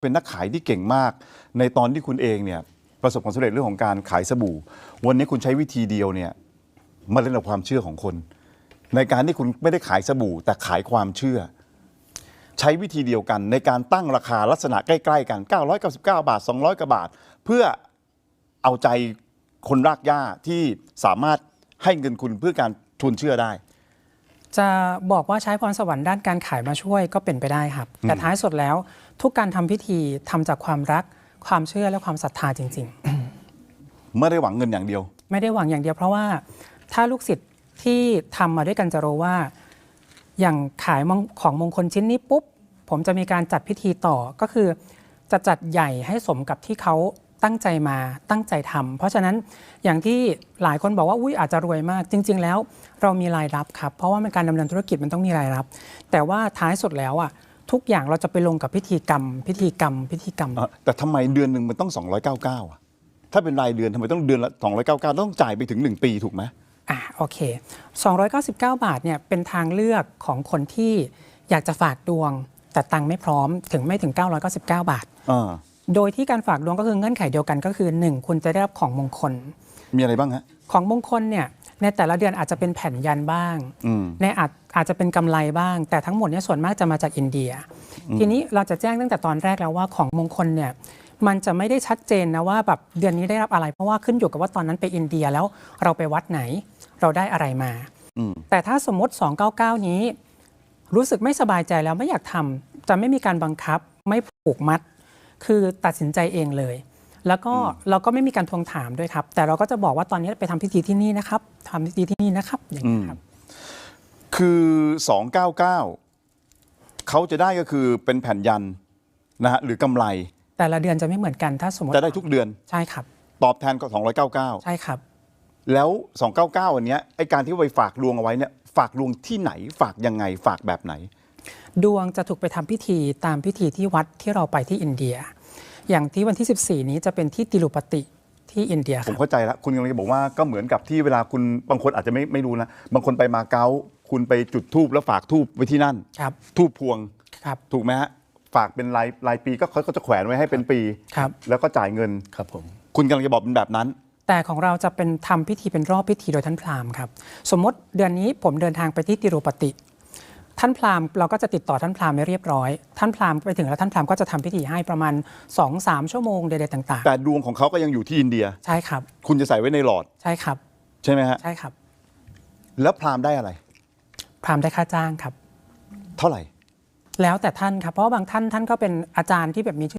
เป็นนักขายที่เก่งมาก ในตอนที่คุณเองเนี่ยประสบความสำเร็จเรื่องของการขายสบู่ วันนี้คุณใช้วิธีเดียวเนี่ยมาเล่นกับความเชื่อของคน ในการที่คุณไม่ได้ขายสบู่ แต่ขายความเชื่อ ใช้วิธีเดียวกัน ในการตั้งราคาลักษณะใกล้ๆกัน 999 บาท 200กว่าบาท เพื่อเอาใจคนรากหญ้าที่สามารถให้เงินคุณเพื่อการชวนเชื่อได้ จะบอกว่าใช้พรสวรรค์ด้านการขายมาช่วยก็เป็นไปได้ครับ แต่ท้ายสุดแล้วทุกการทำพิธีทำจากความรัก ความเชื่อและความศรัทธาจริงไม่ได้หวังเงินอย่างเดียวๆไม่ได้หวังอย่างเดียวเพราะว่าถ้าลูกศิษย์ที่ทำมาด้วยกันจะรู้ว่า อย่างขายมงของมงคลชิ้นนี้ปุ๊บ ผมจะมีการจัดพิธีต่อก็คือจะจัดใหญ่ให้สมกับที่เขา ตั้งใจมาตั้งใจทำเพราะฉะนั้นอย่างที่หลายคนบอกว่าอุ้ยอาจจะรวยมาก จริง ๆ แล้วเรามีรายรับครับ เพราะว่ามันการดำเนินธุรกิจมันต้องมีรายรับ แต่ว่าท้ายสุดแล้วอะทุกอย่างเราจะไปลงกับพิธีกรรม พิธีกรรม พิธีกรรมอะแต่ทำไมเดือนหนึ่งมันต้อง 299 อะ ถ้าเป็นรายเดือนทำไมต้องเดือนละ 299 ต้องจ่ายไปถึง 1 ปีถูกไหมอะโอเค 299 บาทเนี่ยเป็นทางเลือกของคนที่อยากจะฝากดวง แต่ตังค์ไม่พร้อมถึงไม่ถึง 999 บาทอ่า โดยที่การฝากดวงก็คือเงื่อนไขเดียวกันก็คือ 1 คุณจะได้รับของมงคล มีอะไรบ้างฮะ ของมงคลเนี่ยในแต่ละเดือนอาจจะเป็นแผ่นยันบ้าง อืม ในอาจอาจจะเป็นกำไรบ้าง แต่ทั้งหมดเนี่ยส่วนมากจะมาจากอินเดีย ทีนี้เราจะแจ้งตั้งแต่ตอนแรกแล้วว่าของมงคลเนี่ยมันจะไม่ได้ชัดเจนนะว่าแบบเดือนนี้ได้รับอะไร เพราะว่าขึ้นอยู่กับว่าตอนนั้นไปอินเดียแล้วเราไปวัดไหน เราได้อะไรมา อืม แต่ถ้าสมมติ 299 นี้ รู้สึกไม่สบายใจแล้วไม่อยากทำจะไม่มีการบังคับ ไม่ผูกมัด คือตัดสินใจเองเลย แล้วก็เราก็ไม่มีการทวงถามด้วยครับ แต่เราก็จะบอกว่าตอนนี้ไปทำพิธีที่นี่นะครับทำพิธีที่นี่นะครับอย่างนี้ยครับ คือ 299เขาจะได้ก็คือเป็นแผ่นยันนะฮะหรือกำไร แต่ละเดือนจะไม่เหมือนกันถ้าสมมติจะได้ทุกเดือนใช่ครับ ตอบแทนก็299 ใช่ครับ แล้ว 299 อันเนี้ยไอการที่ไปฝากลวงเอาไว้เนี่ยฝากลวงที่ไหนฝากยังไงฝากแบบไหน ดวงจะถูกไปทำพิธีตามพิธีที่วัดที่เราไปที่อินเดีย อย่างที่วันที่ 14 นี้จะเป็นที่ติรุปติที่อินเดียคผมรับเข้าใจแล้วคุณกำลังจะบอกว่าก็เหมือนกับที่เวลาคุณบางคนอาจจะไม่ไม่รู้นะบางคนไปมาเก๊าคุณไปจุดทูบแล้วฝากทูบไว้ที่นั่นครับทูบพวงครับถูกไหมฮะฝากเป็นรายรายปีก็เขาก็จะแขวนไว้ให้เป็นปีครับแล้วก็จ่ายเงินครับผมคุณกำลังจะบอกเป็นแบบนั้น แต่ของเราจะเป็นทำพิธีเป็นรอบพิธีโดยท่านพราหมณ์ครับสมมติเดือนนี้ผมเดินทางไปที่ติรุปติ ท่านพราหมณ์เราก็จะติดต่อท่านพราหมณ์ไม่เรียบร้อย ท่านพราหมณ์ไปถึงแล้วท่านพราหมณ์ก็จะทำพิธีให้ประมาณ2-3ชั่วโมงใดๆต่างแต่ดวงของเขาก็ยังอยู่ที่อินเดีย ๆ ใช่ครับ คุณจะใส่ไว้ในหลอดใช่ครับ ใช่ไหมฮะ ใช่ครับ แล้วพราหมณ์ได้อะไร พราหมณ์ได้ค่าจ้างครับ เท่าไหร่ แล้วแต่ท่านครับ เพราะว่าบางท่านท่านก็เป็นอาจารย์ที่แบบมี